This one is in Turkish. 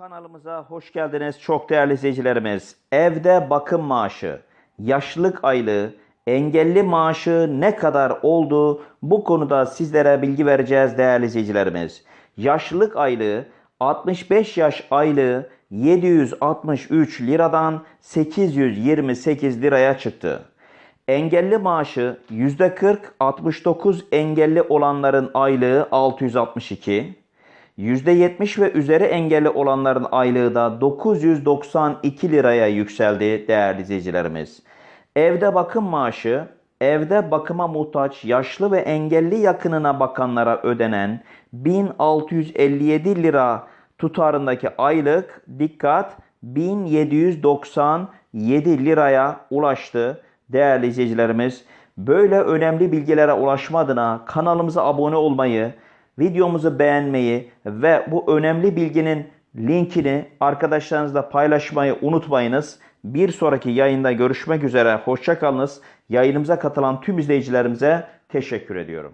Kanalımıza hoş geldiniz çok değerli izleyicilerimiz. Evde bakım maaşı, yaşlılık aylığı, engelli maaşı ne kadar oldu? Bu konuda sizlere bilgi vereceğiz değerli izleyicilerimiz. Yaşlılık aylığı 65 yaş aylığı 763 liradan 828 liraya çıktı. Engelli maaşı %40 69 engelli olanların aylığı 662. %70 ve üzeri engelli olanların aylığı da 992 liraya yükseldi değerli izleyicilerimiz. Evde bakım maaşı, evde bakıma muhtaç yaşlı ve engelli yakınına bakanlara ödenen 1657 lira tutarındaki aylık dikkat 1797 liraya ulaştı değerli izleyicilerimiz. Böyle önemli bilgilere ulaşma adına kanalımıza abone olmayı, videomuzu beğenmeyi ve bu önemli bilginin linkini arkadaşlarınızla paylaşmayı unutmayınız. Bir sonraki yayında görüşmek üzere. Hoşçakalınız. Yayınımıza katılan tüm izleyicilerimize teşekkür ediyorum.